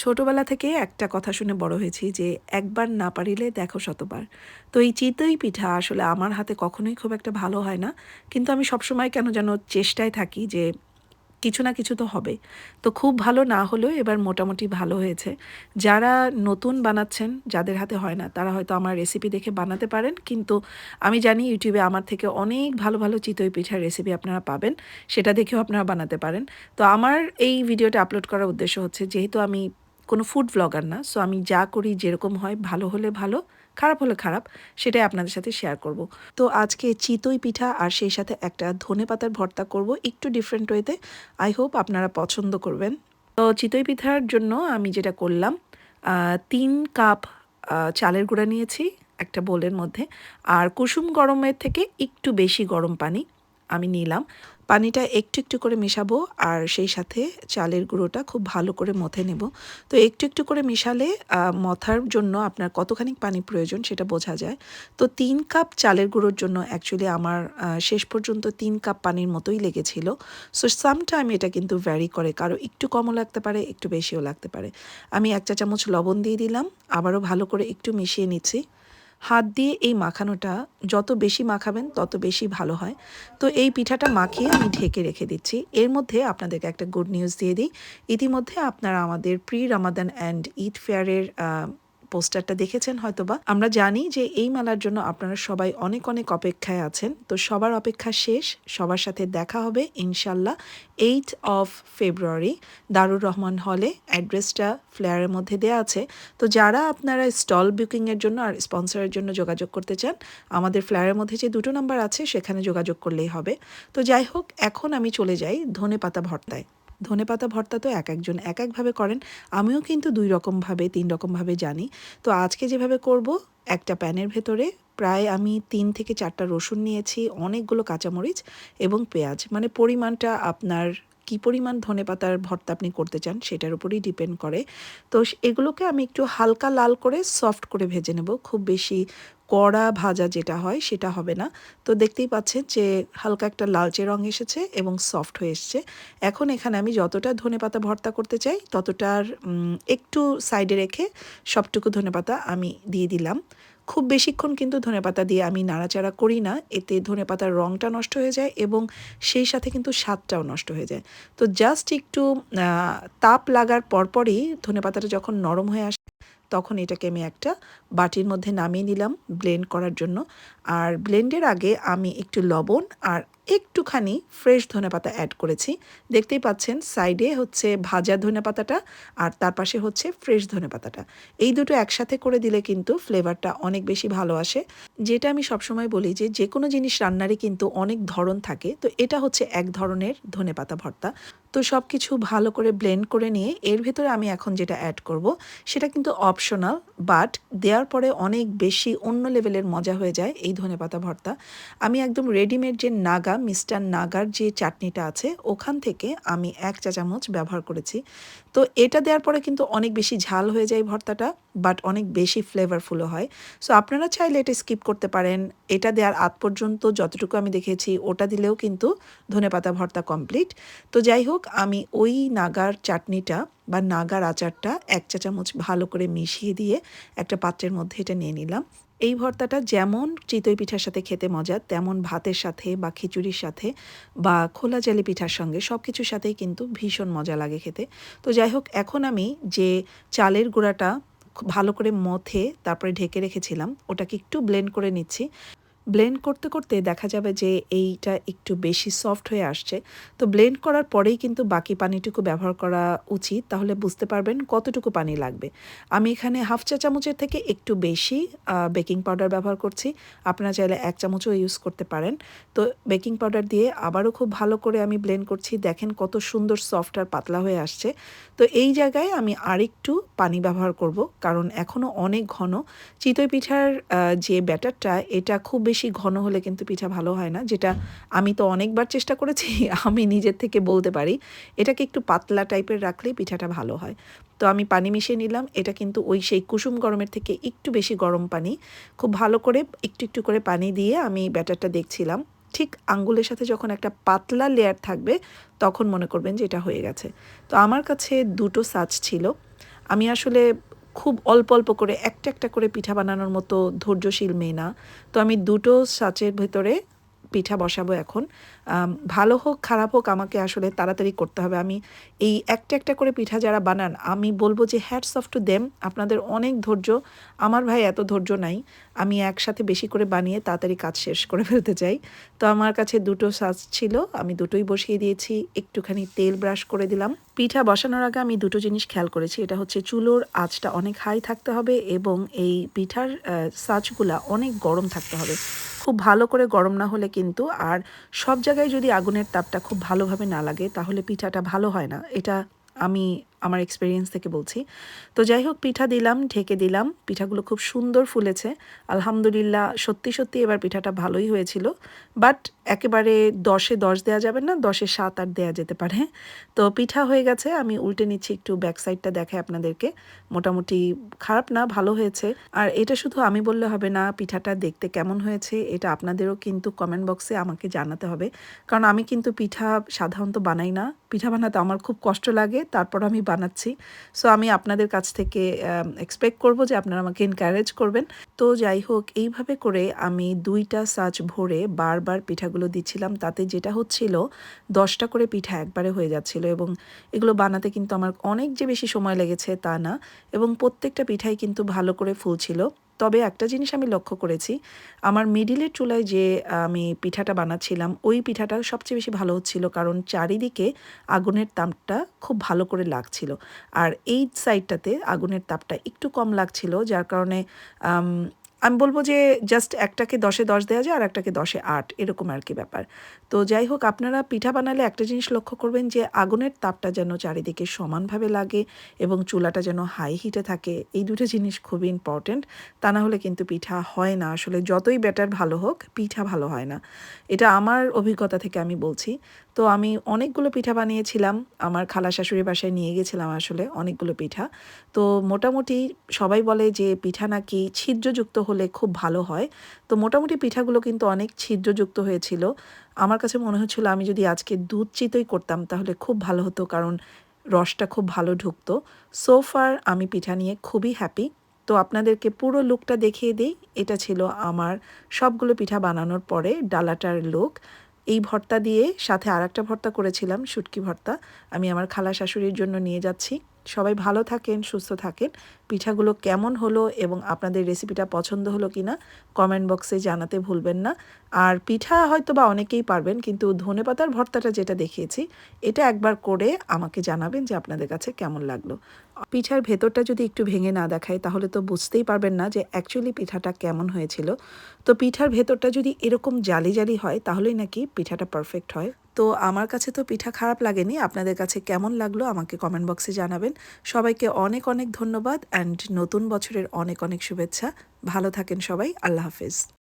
ছোটবেলা থেকে একটা কথা শুনে বড় হয়েছি যে একবার না পারিলে দেখো শতবার। তো এই চিতই পিঠা আসলে আমার হাতে কখনোই খুব একটা ভালো হয় না। কিন্তু আমি সবসময় কেন যেন চেষ্টায় থাকি যে কিছু না কিছু তো হবে। তো খুব ভালো না হলেও এবার মোটামুটি ভালো হয়েছে। যারা নতুন বানাচ্ছেন, যাদের হাতে হয় না, তারা হয়তো আমার রেসিপি দেখে বানাতে পারেন। কিন্তু আমি জানি ইউটিউবে আমার থেকে অনেক ভালো ভালো চিতই পিঠার রেসিপি আপনারা পাবেন। সেটা দেখেও আপনারা বানাতে পারেন। তো আমার এই ভিডিওটা আপলোড করার উদ্দেশ্য হচ্ছে, যেহেতু আমি কোনো ফুড ব্লগার না সো আমি যা করি যেরকম হয়, ভালো হলে ভালো, খারাপ হলে খারাপ, সেটাই আপনাদের সাথে শেয়ার করব। তো আজকে চিতই পিঠা আর সেই সাথে একটা ধনে পাতার ভর্তা করব একটু ডিফারেন্ট ওয়েতে আই হোপ আপনারা পছন্দ করবেন। তো চিতই পিঠার জন্য আমি যেটা করলাম তিন কাপ চালের গুঁড়া নিয়েছি একটা বোলের মধ্যে, আর কুসুম গরমের থেকে একটু বেশি গরম পানি আমি নিলাম। পানিটা একটু একটু করে মেশাবো আর সেই সাথে চালের গুঁড়োটা খুব ভালো করে মথে নেব। তো একটু একটু করে মেশালে মথার জন্য আপনার কতখানি পানি প্রয়োজন সেটা বোঝা যায়। তো তিন কাপ চালের গুঁড়োর জন্য অ্যাকচুয়ালি আমার শেষ পর্যন্ত তিন কাপ পানির মতোই লেগেছিল। সো সামটাইম এটা কিন্তু ভ্যারি করে, কারও একটু কমও লাগতে পারে, একটু বেশিও লাগতে পারে। আমি এক চা চামচ লবণ দিয়ে দিলাম, আবারও ভালো করে একটু মিশিয়ে নিচ্ছি। হাত দিয়ে এই মাখানোটা যত বেশি মাখাবেন, তত বেশি ভালো হয়। তো এই পিঠাটা মাখিয়ে আমি ঢেকে রেখে দিচ্ছি। এর মধ্যে আপনাদেরকে একটা গুড নিউজ দিয়ে দিই। ইতিমধ্যে আপনারা আমাদের প্রি রামাদান অ্যান্ড ঈদ ফেয়ারের পোস্টারটা দেখেছেন হয়তোবা। আমরা জানি যে এই মেলার জন্য আপনারা সবাই অনেক অনেক অপেক্ষায় আছেন। তো সবার অপেক্ষা শেষ, সবার সাথে দেখা হবে ইনশাল্লাহ eight of February. Darur Rahman হলে অ্যাড্রেসটা ফ্লেয়ারের মধ্যে দেওয়া আছে। তো যারা আপনারা স্টল বুকিংয়ের জন্য আর স্পন্সরের জন্য যোগাযোগ করতে চান, আমাদের ফ্লেয়ারের মধ্যে যে দুটো নাম্বার আছে সেখানে যোগাযোগ করলেই হবে। তো যাই হোক, এখন আমি চলে যাই ধনে পাতা ভর্তায়। ধনে পাতা ভর্তা তো এক একজন এক একভাবে করেন। আমিও কিন্তু দুই রকমভাবে তিন রকমভাবে জানি। তো আজকে যেভাবে করব, একটা প্যানের ভেতরে প্রায় আমি তিন থেকে চারটা রসুন নিয়েছি, অনেকগুলো কাঁচামরিচ এবং পেঁয়াজ। মানে পরিমাণটা আপনার, কি পরিমাণ ধনে পাতার ভর্তা আপনি করতে চান সেটার উপরেই ডিপেন্ড করে। তো এগুলোকে আমি একটু হালকা লাল করে সফট করে ভেজে নেব। খুব বেশি কড়া ভাজা যেটা হয় সেটা হবে না। তো দেখতেই পাচ্ছেন যে হালকা একটা লালচে রং এসেছে এবং সফট হয়ে এসছে। এখন এখানে আমি যতটা ধনে পাতা ভর্তা করতে চাই ততটার একটু সাইডে রেখে সবটুকু ধনে পাতা আমি দিয়ে দিলাম। খুব বেশিক্ষণ কিন্তু ধনেপাতা দিয়ে আমি নাড়াচাড়া করি না। এতে ধনেপাতার রঙটা নষ্ট হয়ে যায় এবং সেই সাথে কিন্তু স্বাদটাও নষ্ট হয়ে যায়। তো জাস্ট একটু তাপ লাগার পরপরই ধনেপাতাটা যখন নরম হয়ে আসে তখন এটাকে আমি একটা বাটির মধ্যে নামিয়ে নিলাম ব্লেন্ড করার জন্য। আর ব্লেন্ডের আগে আমি একটু লবণ আর একটুখানি ফ্রেশ ধনে পাতা অ্যাড করেছি। দেখতেই পাচ্ছেন সাইডে হচ্ছে ভাজা ধনে পাতাটা আর তার পাশে হচ্ছে ফ্রেশ ধনে পাতাটা এই দুটো একসাথে করে দিলে কিন্তু ফ্লেভারটা অনেক বেশি ভালো আসে। যেটা আমি সবসময় বলি যে যে কোনো জিনিস রান্নারই কিন্তু অনেক ধরন থাকে। তো এটা হচ্ছে এক ধরনের ধনে পাতা ভর্তা। তো সব কিছু ভালো করে ব্লেন্ড করে নিয়ে এর ভেতরে আমি এখন যেটা অ্যাড করব, সেটা কিন্তু অপশনাল বাট দেওয়ার পরে অনেক বেশি অন্য লেভেলের মজা হয়ে যায় এই ধনে পাতা ভর্তা। আমি একদম রেডিমেড যে নাগা মিস্টার নাগার যে চাটনিটা আছে, ওখান থেকে আমি এক চা চামচ ব্যবহার করেছি। তো এটা দেওয়ার পরে কিন্তু অনেক বেশি ঝাল হয়ে যায় ভর্তাটা বাট অনেক বেশি ফ্লেভারফুলও হয়। সো আপনারা চাইলে এটা স্কিপ করতে পারেন। এটা দেওয়ার আগ পর্যন্ত যতটুকু আমি দেখেছি, ওটা দিলেও কিন্তু ধনেপাতা ভর্তা কমপ্লিট তো যাই হোক, আমি ওই নাগার চাটনিটা বা নাগার আচারটা এক চা চামচ ভালো করে মিশিয়ে দিয়ে একটা পাত্রের মধ্যে এটা নিয়ে নিলাম। এই ভর্তাটা যেমন চিতই পিঠার সাথে খেতে মজা, তেমন ভাতের সাথে বা খিচুড়ির সাথে বা খোলা জালি পিঠার সঙ্গে সব কিছুর সাথেই কিন্তু ভীষণ মজা লাগে খেতে। তো যাই হোক এখন আমি যে চালের গুঁড়াটা ভালো করে মথে তারপরে ঢেকে রেখেছিলাম, ওটাকে একটু ব্লেন্ড করে নিচ্ছি। ব্লেন্ড করতে করতে দেখা যাবে যে এইটা একটু বেশি সফট হয়ে আসছে। তো ব্লেন্ড করার পরেই কিন্তু বাকি পানিটুকু ব্যবহার করা উচিত। তাহলে বুঝতে পারবেন কতটুকু পানি লাগবে। আমি এখানে হাফ চা চামচের থেকে একটু বেশি বেকিং পাউডার ব্যবহার করছি। আপনারা চাইলে এক চামচও ইউজ করতে পারেন। তো বেকিং পাউডার দিয়ে আবারও খুব ভালো করে আমি ব্লেন্ড করছি। দেখেন কত সুন্দর সফট আর পাতলা হয়ে আসছে। তো এই জায়গায় আমি আরেকটু পানি ব্যবহার করব। কারণ এখনও অনেক ঘন। চিতই পিঠার যে ব্যাটারটা, এটা খুব বেশি ঘন হলে কিন্তু পিঠা ভালো হয় না, যেটা আমি তো অনেকবার চেষ্টা করেছি, আমি নিজের থেকে বলতে পারি। এটাকে একটু পাতলা টাইপের রাখলেই পিঠাটা ভালো হয়। তো আমি পানি মিশিয়ে নিলাম, এটা কিন্তু ওই সেই কুসুম গরমের থেকে একটু বেশি গরম পানি। খুব ভালো করে একটু একটু করে পানি দিয়ে আমি ব্যাটারটা দেখছিলাম। ঠিক আঙ্গুলের সাথে যখন একটা পাতলা লেয়ার থাকবে, তখন মনে করবেন যে এটা হয়ে গেছে। তো আমার কাছে দুটো সাজ ছিল। আমি আসলে খুব অল্প অল্প করে একটা একটা করে পিঠা বানানোর মতো ধৈর্যশীল মেয়ে না। তো আমি দুটো সাঁচের ভেতরে পিঠা বসাবো এখন। ভালো হোক, খারাপ হোক, আমাকে আসলে তাড়াতাড়ি করতে হবে। আমি এই একটা একটা করে পিঠা যারা বানান, আমি বলব যে হ্যাটস অফ টু দেম আপনাদের অনেক ধৈর্য। আমার ভাই এত ধৈর্য নাই। আমি একসাথে বেশি করে বানিয়ে তাড়াতাড়ি কাজ শেষ করে ফেলতে চাই। তো আমার কাছে দুটো সাজ ছিল, আমি দুটোই বসিয়ে দিয়েছি। একটুখানি তেল ব্রাশ করে দিলাম। পিঠা বসানোর আগে আমি দুটো জিনিস খেয়াল করেছি। এটা হচ্ছে চুলোর আঁচটা অনেক হাই থাকতে হবে এবং এই পিঠার সাজগুলা অনেক গরম থাকতে হবে। খুব ভালো করে গরম না হলে কিন্তু আর সব জায়গায় যদি আগুনের তাপটা খুব ভালোভাবে না লাগে তাহলে পিঠাটা ভালো হয় না। এটা আমি আমার এক্সপিরিয়েন্স থেকে বলছি। তো যাই হোক পিঠা দিলাম, ঢেকে দিলাম। পিঠাগুলো খুব সুন্দর ফুলেছে। আলহামদুলিল্লাহ, সত্যি সত্যি এবার পিঠাটা ভালোই হয়েছিল। বাট একেবারে দশে দশ দেওয়া যাবে না, দশে সাত আট দেওয়া যেতে পারে। তো পিঠা হয়ে গেছে, আমি উল্টে নিচ্ছি একটু ব্যাক সাইডটা আপনাদেরকে। মোটামুটি খারাপ না, ভালো হয়েছে। আর এটা শুধু আমি বললে হবে না, পিঠাটা দেখতে কেমন হয়েছে, এটা আপনাদেরও কিন্তু কমেন্ট বক্সে আমাকে জানাতে হবে। কারণ আমি কিন্তু পিঠা সাধারণত বানাই না। পিঠা বানাতে আমার খুব কষ্ট লাগে তারপর আমি বানাচ্ছি। সো আমি আপনাদের কাছ থেকে এক্সপেক্ট করব যে আপনারা আমাকে এনকারেজ করবেন। তো যাই হোক, এইভাবে করে আমি দুইটা সাজ ভরে বারবার পিঠাগুলো দিচ্ছিলাম। তাতে যেটা হচ্ছিল, দশটা করে পিঠা একবারে হয়ে যাচ্ছিল এবং এগুলো বানাতে কিন্তু আমার অনেক যে বেশি সময় লেগেছে তা না। এবং প্রত্যেকটা পিঠাই কিন্তু ভালো করে ফুলছিল। তবে একটা জিনিস আমি লক্ষ্য করেছি, আমার মিডিলের চুলায় যে আমি পিঠাটা বানাচ্ছিলাম, ওই পিঠাটা সবচেয়ে বেশি ভালো হচ্ছিল কারণ চারিদিকে আগুনের তাপটা খুব ভালো করে লাগছিল। আর এই সাইডটাতে আগুনের তাপটা একটু কম লাগছিল, যার কারণে আম, বলব যে জাস্ট একটাকে দশে দশ দেওয়া যায় আর একটাকে দশে আট এরকম আর কি ব্যাপার। তো যাই হোক আপনারা পিঠা বানালে একটা জিনিস লক্ষ্য করবেন যে আগুনের তাপটা যেন চারিদিকে সমানভাবে লাগে এবং চুলাটা যেন হাই হিটে থাকে এই দুটো জিনিস খুবই ইম্পর্ট্যান্ট তা না হলে কিন্তু পিঠা হয় না। আসলে যতই ব্যাটার ভালো হোক পিঠা ভালো হয় না। এটা আমার অভিজ্ঞতা থেকে আমি বলছি। তো আমি অনেকগুলো পিঠা বানিয়েছিলাম। আমার খালা শাশুড়ির বাসায় নিয়ে গেছিলাম আসলে অনেকগুলো পিঠা। তো মোটামুটি সবাই বলে যে পিঠা নাকি ছিদ্রযুক্ত হলে খুব ভালো হয়। তো মোটামুটি পিঠাগুলো কিন্তু অনেক ছিদ্রযুক্ত হয়েছিল। আমার কাছে মনে হচ্ছিল আমি যদি আজকে দুধ চিতই করতাম তাহলে খুব ভালো হতো কারণ রসটা খুব ভালো ঢুকতো। সোফার আমি পিঠা নিয়ে খুবই হ্যাপি তো আপনাদেরকে পুরো লুকটা দেখিয়ে দিই। এটা ছিল আমার সবগুলো পিঠা বানানোর পরে ডালাটার লুক এই ভর্তা দিয়ে সাথে আর একটা ভর্তা করেছিলাম, শুটকি ভর্তা। আমি আমার খালা শাশুড়ির জন্য নিয়ে যাচ্ছি। সবাই ভালো থাকেন, সুস্থ থাকেন। পিঠাগুলো কেমন হলো এবং আপনাদের রেসিপিটা পছন্দ হলো কি না কমেন্ট বক্সে জানাতে ভুলবেন না। আর পিঠা হয়তো বা অনেকেই পারবেন, কিন্তু ধনেপাতার ভর্তাটা যেটা দেখিয়েছি, এটা একবার করে আমাকে জানাবেন যে আপনাদের কাছে কেমন লাগল। পিঠার ভেতরটা যদি একটু ভেঙে না দেখায়, তাহলে তো বুঝতেই পারবেন না যে অ্যাকচুয়ালি পিঠাটা কেমন হয়েছিল। তো পিঠার ভেতরটা যদি এরকম জালি জালি হয়, তাহলেই নাকি পিঠাটা পারফেক্ট হয়। তো আমার কাছে তো পিঠা খারাপ লাগেনি। আপনাদের কাছে কেমন লাগল আমাকে কমেন্ট বক্সে জানাবেন। সবাইকে অনেক অনেক ধন্যবাদ অ্যান্ড নতুন বছরের অনেক অনেক শুভেচ্ছা। ভালো থাকেন সবাই। আল্লাহ হাফেজ।